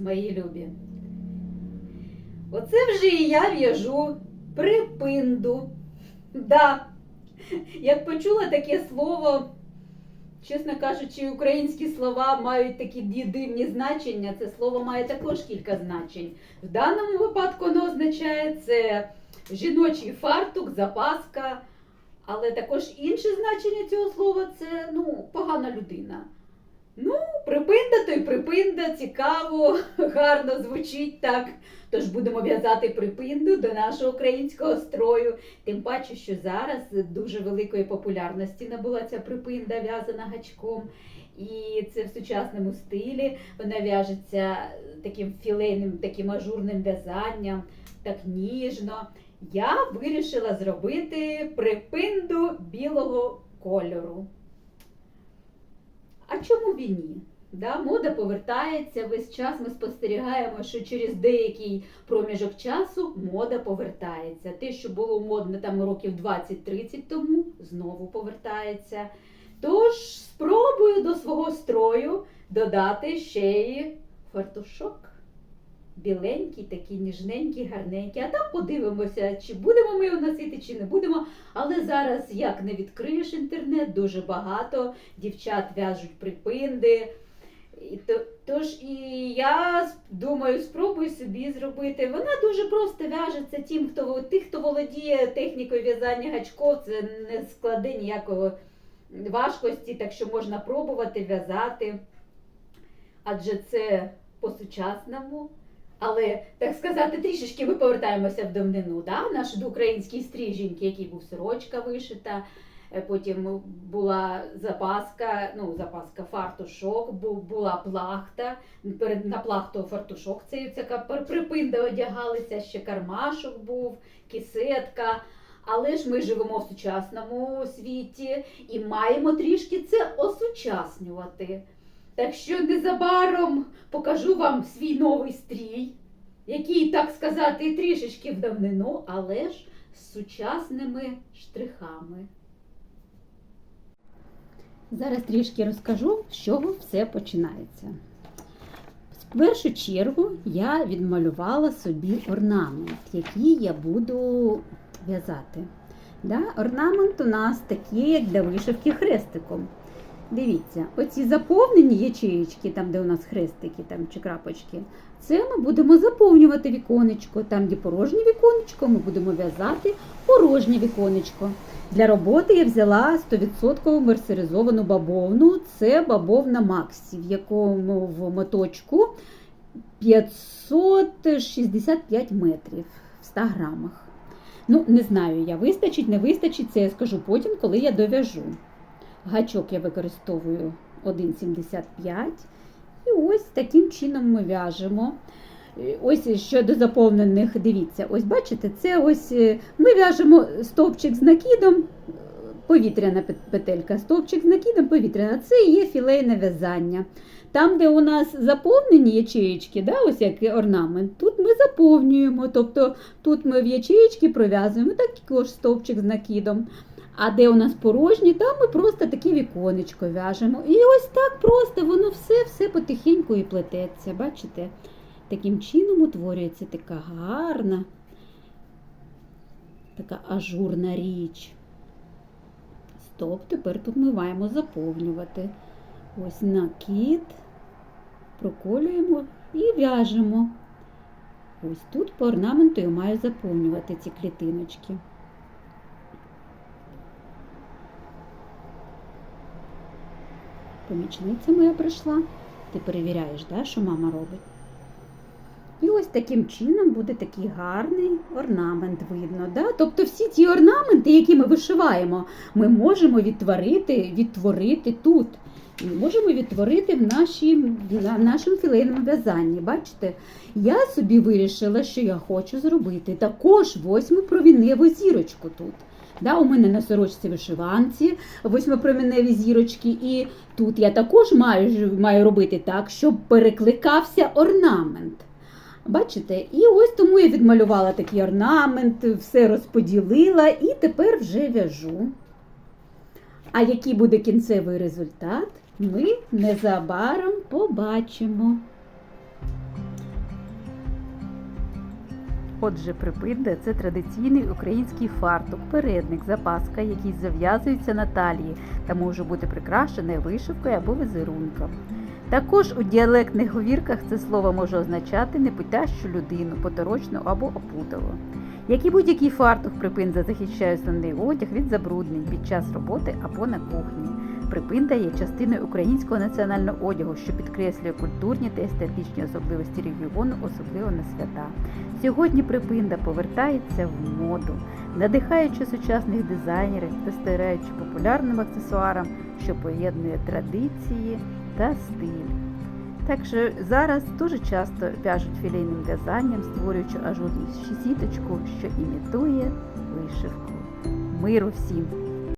мої любі. Оце вже і я в'яжу припинду. Да. Як почула таке слово, чесно кажучи, українські слова мають такі дивні значення. Це слово має також кілька значень. В даному випадку воно означає це жіночий фартук, запаска. Але також інше значення цього слова це ну, погана людина. Ну, припинда, то й припинда, цікаво, гарно звучить так. Тож будемо в'язати припинду до нашого українського строю. Тим паче, що зараз дуже великої популярності набула ця припинда в'язана гачком. І це в сучасному стилі. Вона в'яжеться таким філейним, таким ажурним в'язанням, так ніжно. Я вирішила зробити припинду білого кольору. А чому б і ні? Да, мода повертається весь час. Ми спостерігаємо, що через деякий проміжок часу мода повертається. Те, що було модно там років 20-30 тому, знову повертається. Тож спробую до свого строю додати ще й фартушок. Біленький, такий ніжненький, гарненький. А там подивимося, чи будемо ми його носити, чи не будемо. Але зараз, як не відкриєш інтернет, дуже багато дівчат в'яжуть припинди. Тож і я думаю, спробую собі зробити. Вона дуже просто в'яжеться тим, хто тих, хто володіє технікою в'язання гачков, це не складе ніякого важкості, так що можна пробувати в'язати. Адже це по-сучасному. Але, так сказати, трішечки ми повертаємося в давнину. Да? Наш український стриженьки, який був сорочка вишита, е, потім була запаска, ну, запаска, фартушок, бу- була плахта. На плахту фартушок, це пер- припинда одягалися, ще кармашок був, кисетка. Але ж ми живемо в сучасному світі і маємо трішки це осучаснювати. Так що незабаром покажу вам свій новий стрій, який, так сказати, трішечки в давнину, але ж з сучасними штрихами. Зараз трішки розкажу, з чого все починається. В першу чергу я відмалювала собі орнамент, який я буду в'язати. Да? Орнамент у нас такий, як для вишивки хрестиком. Дивіться, оці заповнені ячеєчки, там, де у нас хрестики там, чи крапочки, це ми будемо заповнювати віконечко. Там, де порожнє віконечко, ми будемо в'язати порожнє віконечко. Для роботи я взяла 100% мерсеризовану бавовну. Це бавовна Максі, в якому в моточку 565 метрів в 100 грамах. Ну, не знаю, я вистачить, не вистачить, це я скажу потім, коли я дов'яжу. Гачок я використовую 1,75. І ось таким чином ми в'яжемо. Е, Ось щодо заповнених, дивіться, ось бачите, це ось е, ми в'яжемо стовпчик з накидом, е, повітряна петелька, стовпчик з накидом, повітряна. Це є філейне в'язання. Там, де у нас заповнені ячеєчки, да, ось як орнамент, тут ми заповнюємо. Тобто тут ми в ячеєчки пров'язуємо також стовпчик з накидом. А де у нас порожні, там ми просто таке віконечко в'яжемо. І ось так просто воно все-все потихеньку і плететься. Бачите? Таким чином утворюється така гарна, така ажурна річ. Стоп, тепер тут ми маємо заповнювати. Ось накид, проколюємо і в'яжемо. Ось тут по орнаменту я маю заповнювати ці клітиночки. Помічниця моя прийшла. Ти перевіряєш, да, що мама робить. І ось таким чином буде такий гарний орнамент видно. Да? Тобто всі ті орнаменти, які ми вишиваємо, ми можемо відтворити, відтворити тут. Ми можемо відтворити в, нашій, в нашому філейному в'язанні. Бачите, я собі вирішила, що я хочу зробити також восьму восьмипровіневу зірочку тут. Да, у мене на сорочці вишиванці восьмипроміневі зірочки, і тут я також маю, маю робити так, щоб перекликався орнамент. Бачите? І ось тому я відмалювала такий орнамент, все розподілила і тепер вже в'яжу. А який буде кінцевий результат, ми незабаром побачимо. Отже, припинда це традиційний український фартук, передник, запаска, який зав'язується на талії та може бути прикрашений вишивкою або візерунком. Також у діалектних говірках це слово може означати непутящу людину, поторочну або опуталу. Як і будь-який фартух, припинда захищає основний одяг від забруднень під час роботи або на кухні. Припинда є частиною українського національного одягу, що підкреслює культурні та естетичні особливості регіону, особливо на свята. Сьогодні припинда повертається в моду, надихаючи сучасних дизайнерів та стираючи популярним аксесуаром, що поєднує традиції та стиль. Також зараз дуже часто в'яжуть філейним в'язанням, створюючи ажурну сіточку, що імітує вишивку. Миру всім!